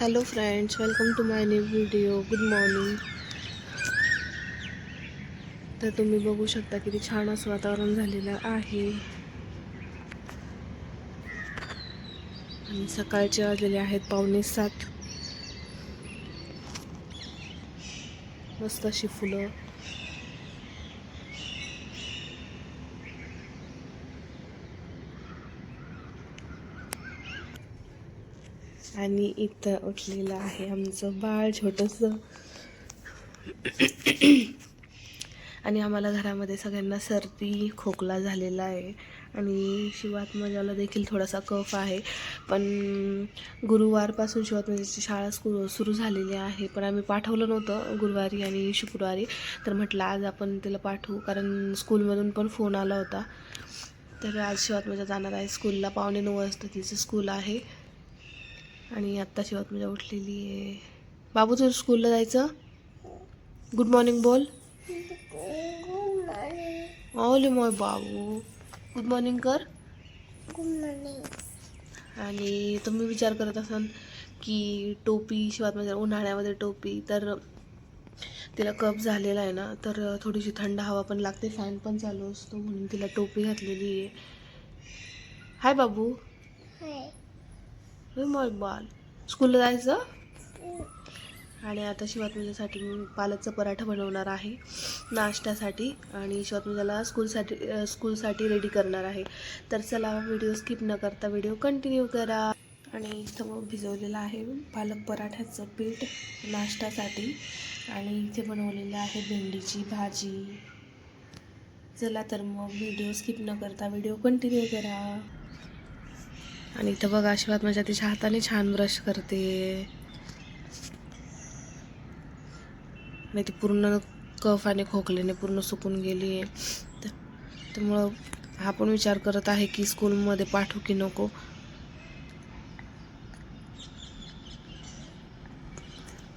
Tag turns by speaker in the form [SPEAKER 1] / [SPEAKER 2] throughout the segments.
[SPEAKER 1] Hello friends welcome to my new video good morning तर तुम्ही बघू शकता किती छान असं वातावरण झालेलं आहे. आणि सकाळचे वाजलेले आहेत पावणे सात. मस्त अशी फुलं. आणि इथं उठलेलं आहे आमचं बाळ छोटंसं. आणि आम्हाला घरामध्ये सगळ्यांना सर्दी खोकला झालेला आहे. आणि शिवात्मजाला देखील थोडासा कफ आहे. पण गुरुवारपासून शिवात्मजाची शाळा स्कू सुरू झालेली आहे. पण आम्ही पाठवलं नव्हतं गुरुवारी आणि शुक्रवारी. तर म्हटलं आज आपण तिला पाठवू. कारण स्कूलमधून पण फोन आला होता. तर आज शिवात्मजा जाणार आहे. स्कूलला पावणे नऊ वाजता तिचं स्कूल आहे. आणि आत्ता शिवात्मजा उठलेली आहे. बाबू तुझं स्कूलला जायचं? गुड मॉर्निंग बोल. ओले मॉय बाबू. गुड मॉर्निंग कर. आणि तुम्ही विचार करत असाल की टोपी शिवात्मजा उन्हाळ्यामध्ये टोपी तर तिला कप झालेला आहे ना तर थोडीशी थंड हवा पण लागते फॅन पण चालू असतो म्हणून तिला टोपी घातलेली आहे. हाय बाबू. हे मग बाल. स्कूलला जायचं? आणि आता शिवात्मजासाठी मी पालकचा पराठा बनवणार आहे. नाश्त्यासाठी आणि शिवात्मजाला स्कूलसाठी स्कूलसाठी रेडी करणार आहे. तर चला व्हिडिओ स्किप न करता व्हिडिओ कंटिन्यू करा. आणि इथं मग भिजवलेलं आहे पालक पराठ्याचं पीठ नाश्त्यासाठी. आणि इथे बनवलेलं आहे भेंडीची भाजी. चला तर मग व्हिडिओ स्किप न करता व्हिडिओ कंटिन्यू करा. आणि इथं बघा आशीर्वाद माझ्या तिच्या हाताने छान ब्रश करते. आणि ती पूर्ण कफ आणि खोकल्याने पूर्ण सुकून गेली. आहे त्यामुळं हा पण विचार करत आहे की स्कूलमध्ये पाठवू की नको?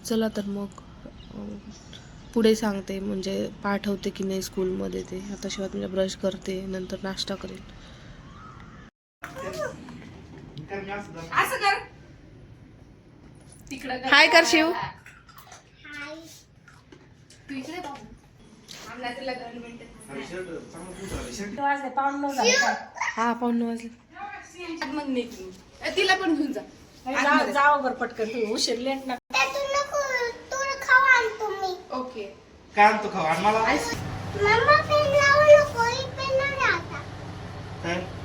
[SPEAKER 1] चला तर मग पुढे सांगते म्हणजे पाठवते की नाही स्कूलमध्ये ते. आता शिवाय म्हणजे ब्रश करते नंतर नाश्ता करेल.
[SPEAKER 2] असं कर. तिकडं कर.
[SPEAKER 1] हाय कर शिव.
[SPEAKER 2] तू इकडे बाबू आमला तुला दोन मिनिटं
[SPEAKER 1] हा पाहून नऊ वाजले.
[SPEAKER 2] मग निघ. अ, तिला पण घेऊन जा. आतमध्ये.
[SPEAKER 3] जावं बरं पटकन. तू उशीर लेट ना.
[SPEAKER 2] ओके.
[SPEAKER 4] काय आणतो खाऊ? आणि मला. काय?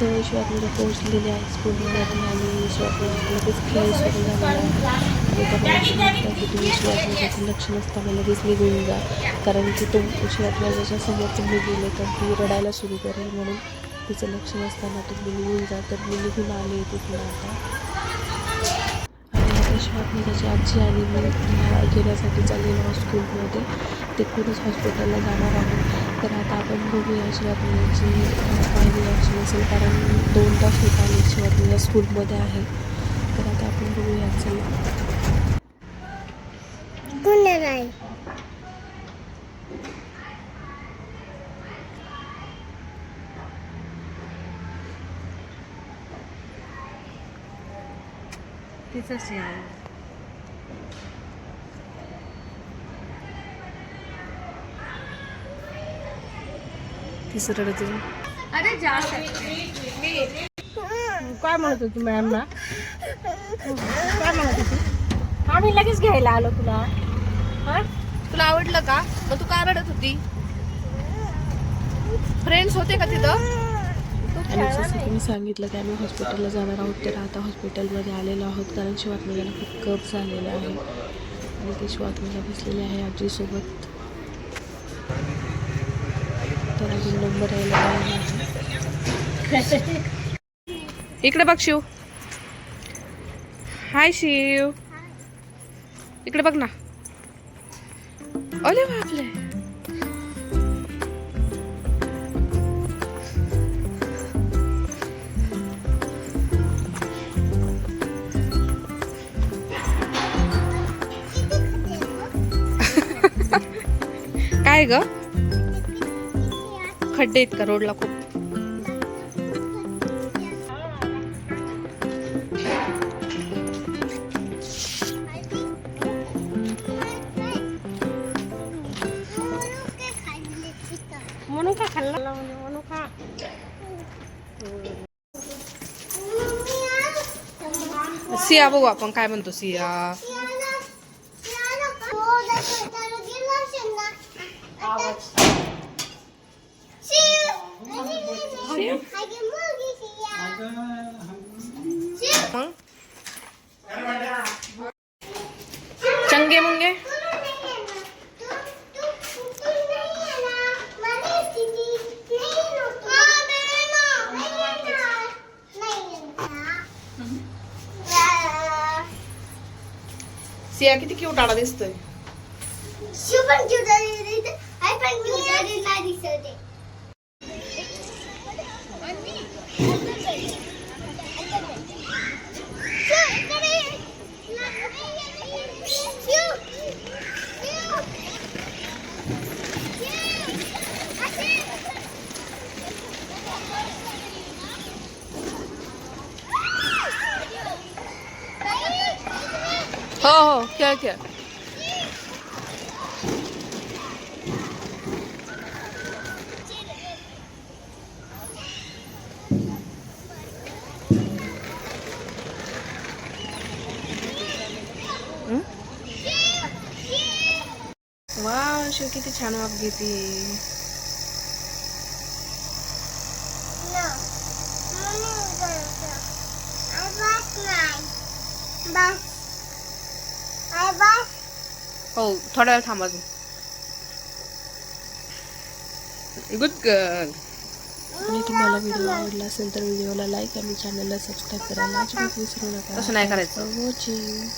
[SPEAKER 1] तर शिवात्मजा पोहोचलेली आहे. स्कूलमध्ये आणि शिवात्मजा लगेच खेळ सुरू झालेला आहे. की तुम्ही शिवात्मजाचं लक्ष नसताना लगेच निघून जा. कारण की तो शिवात्मजाच्या समोर तुम्ही गेले तर ती रडायला सुरू करेल म्हणून तिचं लक्ष नसताना तुम्ही निघून जा. तर मी निघून आले तिथून आता. आणि त्याची आजी आणि मी घेण्यासाठी चाललेलो स्कूलमध्ये. ते कुठंच हॉस्पिटलला जाणार आहोत तर आता आपण बघूया शिवात्मजाची काय रिॲक्शन असेल कारण दोन तास होत आले शिवात्मजा स्कूलमध्ये आहे. तर आता आपण बघूया चला. तिचंच तिसरं.
[SPEAKER 2] अरे जा.
[SPEAKER 3] काय म्हणत होती मॅमला? काय म्हणत होती? आम्ही लगेच घ्यायला आलो तुला. हा?
[SPEAKER 1] तुला आवडलं का? मग तू का रडत होती? फ्रेंड्स होते का तिथं? आणि जसं सांगितलं की आम्ही हॉस्पिटलला जाणार आहोत तर आता हॉस्पिटलमध्ये आलेलो आहोत कारण शिवात्मजाला खूप कप झालेला आहे. आणि ते शिवात्मजा बसलेले आहे आजीसोबत. अजून नंबर आहे. इकडे बघ शिव. हाय शिव. इकडे बघ ना. अरे बापले काय ग?
[SPEAKER 5] खड्डे आहेत का रोडला खूप
[SPEAKER 3] मनुका खाल्ला म्हणजे मनुका
[SPEAKER 5] सिया बघू आपण काय म्हणतो सिया मग चंगे मुंगे? सिया किती क्यूट आला दिसतोय.
[SPEAKER 6] शुभन क्यूट आई पण क्यूट नाही आहे. शिव, इकडे ये. शिव, शिव. शिव, असे.
[SPEAKER 5] हो हो खेळ खेळ. वा शिव किती छान वाफ घेते.
[SPEAKER 6] No.
[SPEAKER 5] हो थोडा वेळ थांबा गुड गर्ल आणि तुम्हाला व्हिडिओ आवडला असेल तर व्हिडिओला लाईक आणि चॅनलला सबस्क्राईब करायला अजिबात विसरू नका तसं नाही करायचं वॉचिंग